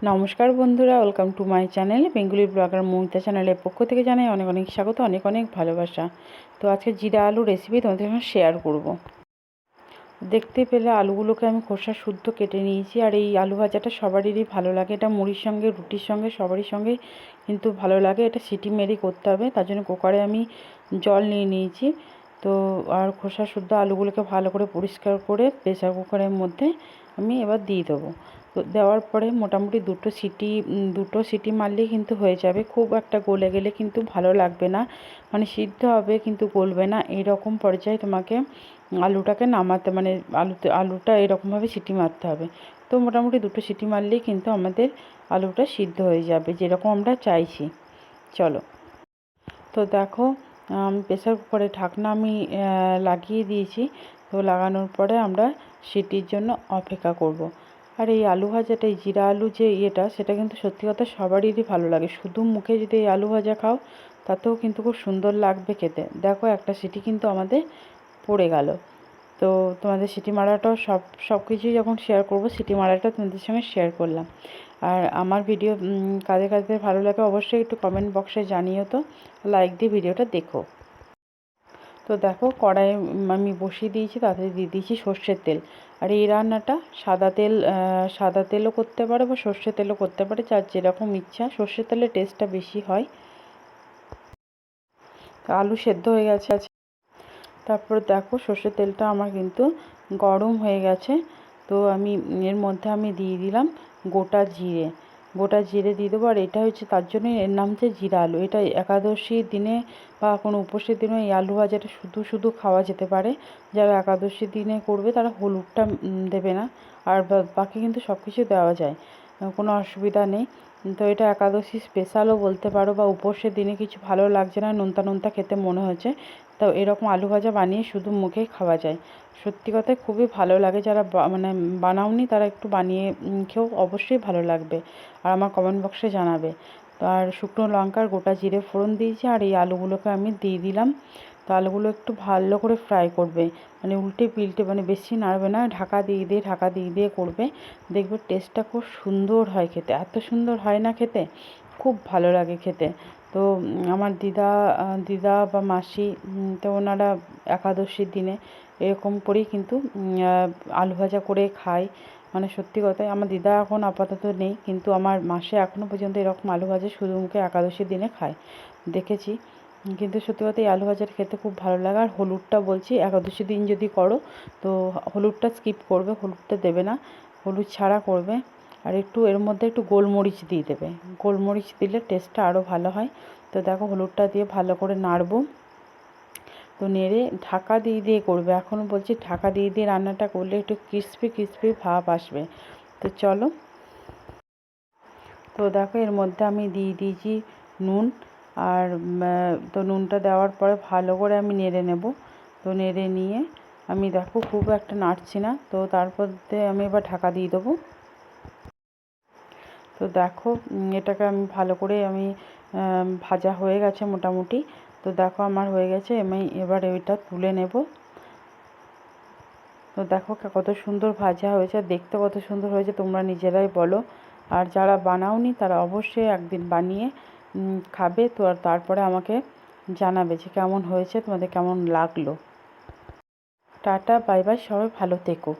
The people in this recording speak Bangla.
নমস্কার বন্ধুরা welcome to my channel Bengali blogger Moumita চ্যানেলের পক্ষ থেকে জানাই অনেক অনেক স্বাগত, অনেক অনেক ভালোবাসা। তো আজকে জিরা আলু রেসিপি তোমাদের সঙ্গে শেয়ার করব। দেখতে পেলে আলুগুলোকে আমি খোসা শুদ্ধ কেটে নিয়েছি, আর এই আলু ভাজাটা সবারই ভালো লাগে। এটা মুড়ির সঙ্গে, রুটির সঙ্গে, সবারই সঙ্গে কিন্তু ভালো লাগে। এটা সিটি মেরি করতে হবে, তার জন্য কুকারে আমি জল নিয়ে নিয়েছি। তো আর খোসা শুদ্ধ আলুগুলোকে ভালো করে পরিষ্কার করে প্রেসার কুকারের মধ্যে আমি এবার দিয়ে দেবো। তো দেওয়ার পরে মোটামুটি দুটো সিটি দুটো সিটি মারলেই কিন্তু হয়ে যাবে। খুব একটা গলে গেলে কিন্তু ভালো লাগবে না। মানে সিদ্ধ হবে কিন্তু গলবে না। এইরকম পর্যায়ে তোমাকে আলুটাকে নামাতে মানে আলুতে, আলুটা এরকমভাবে সিটি মারতে হবে। তো মোটামুটি দুটো সিটি মারলেই কিন্তু আমাদের আলুটা সিদ্ধ হয়ে যাবে, যেরকম আমরা চাইছি। চলো। তো দেখো প্রেসার কুকারে ঢাকনা আমি লাগিয়ে দিয়েছি। তো লাগানোর পরে আমরা সিটির জন্য অপেক্ষা করব। আর এই আলু ভাজাটা, এই জিরা আলু যে ইয়েটা, সেটা কিন্তু সত্যি কথা সবারই ভালো লাগে। শুধু মুখে যদি এই আলু ভাজা খাও, তাতেও কিন্তু খুব সুন্দর লাগবে খেতে। দেখো, একটা সিটি কিন্তু আমাদের পড়ে গেল। তো তোমাদের সিটি মারাটাও সব সব কিছুই যখন শেয়ার করব, সিটি মারাটা তোমাদের সঙ্গে শেয়ার করলাম। আর আমার ভিডিও কাদের কাদের ভালো লাগে অবশ্যই একটু কমেন্ট বক্সে জানিও তো। লাইক দিয়ে ভিডিওটা দেখো। তো দেখো কড়াই আমি বসিয়ে দিয়েছি, তাতে দিয়ে দিয়েছি সর্ষের তেল। আর এই রান্নাটা সাদা তেল সাদা তেলও করতে পারে বা সর্ষের তেলও করতে পারে, যার যেরকম ইচ্ছা। সর্ষের তেলের টেস্টটা বেশি হয়। আলু সেদ্ধ হয়ে গেছে। তারপর দেখো সর্ষের তেলটা আমার কিন্তু গরম হয়ে গেছে। তো আমি, এর মধ্যে আমি দিয়ে দিলাম গোটা জিরে। গোটা জিরে দিয়ে দেবো। আর এটা হচ্ছে তার জন্যই এর নাম হচ্ছে জিরা আলু। এটা একাদশীর দিনে বা কোনো উপোসের দিনে এই আলু ভাজাটা শুধু শুধু খাওয়া যেতে পারে। যারা একাদশীর দিনে করবে তারা হলুদটা দেবে না। আর বাকি কিন্তু সব কিছু দেওয়া যায়। কোনো অসুবিধা নেই। তো এটা একাদশী স্পেশালও বলতে পারো বা উপোসের দিনে কিছু ভালো লাগছে না, নোনতা নোনতা খেতে মনে হচ্ছে তো এরকম আলু ভাজা বানিয়ে শুধু মুখেই খাওয়া যায়। সত্যি কথায় খুবই ভালো লাগে যারা মানে বানাওনি তারা একটু বানিয়ে খেয়েও অবশ্যই ভালো লাগবে। আর আমার কমেন্ট বক্সে জানাবে। তো আর শুকনো লঙ্কার গোটা জিরে ফোড়ন দিয়েছি আর এই আলুগুলোকে আমি দিয়ে দিলাম। তো আলুগুলো একটু ভালো করে ফ্রাই করবে। মানে উল্টে পিল্টে মানে বেশি নাড়বে না, ঢাকা দিয়ে দিয়ে, ঢাকা দিয়ে দিয়ে করবে। দেখবে টেস্টটা খুব সুন্দর হয় খেতে। এত সুন্দর হয় না খেতে? খুব ভালো লাগে খেতে। তো আমার দিদা দিদা বা মাসি তো ওনারা একাদশীর দিনে এরকম করেই কিন্তু আলু ভাজা করে খায়। মানে সত্যি কথাই, আমার দিদা এখন আপাতত নেই, কিন্তু আমার মাসে এখনও পর্যন্ত এরকম আলু ভাজা শুধু মুখে একাদশীর দিনে খায়। দেখেছি। কিন্তু সত্যি কথা এই আলু ভাজাটা খেতে খুব ভালো লাগে। আর হলুদটা বলছি, একাদশী দিন যদি করো, তো হলুদটা স্কিপ করবে, হলুদটা দেবে না। হলুদ ছাড়া করবে। আর একটু এর মধ্যে একটু গোলমরিচ দিয়ে দেবে। গোলমরিচ দিলে টেস্টটা আরও ভালো হয়। তো দেখো হলুদটা দিয়ে ভালো করে নাড়বো। তো নেড়ে ঢাকা দিয়ে দিয়ে করবে। এখনও বলছি ঢাকা দিয়ে দিয়ে রান্নাটা করলে একটু ক্রিসপি ক্রিসপি ভাব আসবে। তো চলো। তো দেখো এর মধ্যে আমি দিয়ে দিয়েছি নুন। আর তো নুনটা দেওয়ার পরে ভালো করে আমি নেড়ে নেব। তো নেড়ে নিয়ে আমি দেখো খুব একটা নাড়ছি না, তো তারপর আমি এবার ঢাকা দিয়ে দেবো। তো দেখো এটাকে আমি ভালো করে আমি ভাজা হয়ে গেছে মোটামুটি। তো দেখো আমার হয়ে গেছে, আমি এবার ওইটা তুলে নেব। তো দেখো কত সুন্দর ভাজা হয়েছে, দেখতে কত সুন্দর হয়েছে, তোমরা নিজেরাই বলো। আর যারা বানাওনি তারা অবশ্যই একদিন বানিয়ে খাবে তো আর তারপরে আমাকে জানাবে যে কেমন হয়েছে, তোমাদের কেমন লাগল। টাটা, বাই বাই, সবাই ভালো থেকো।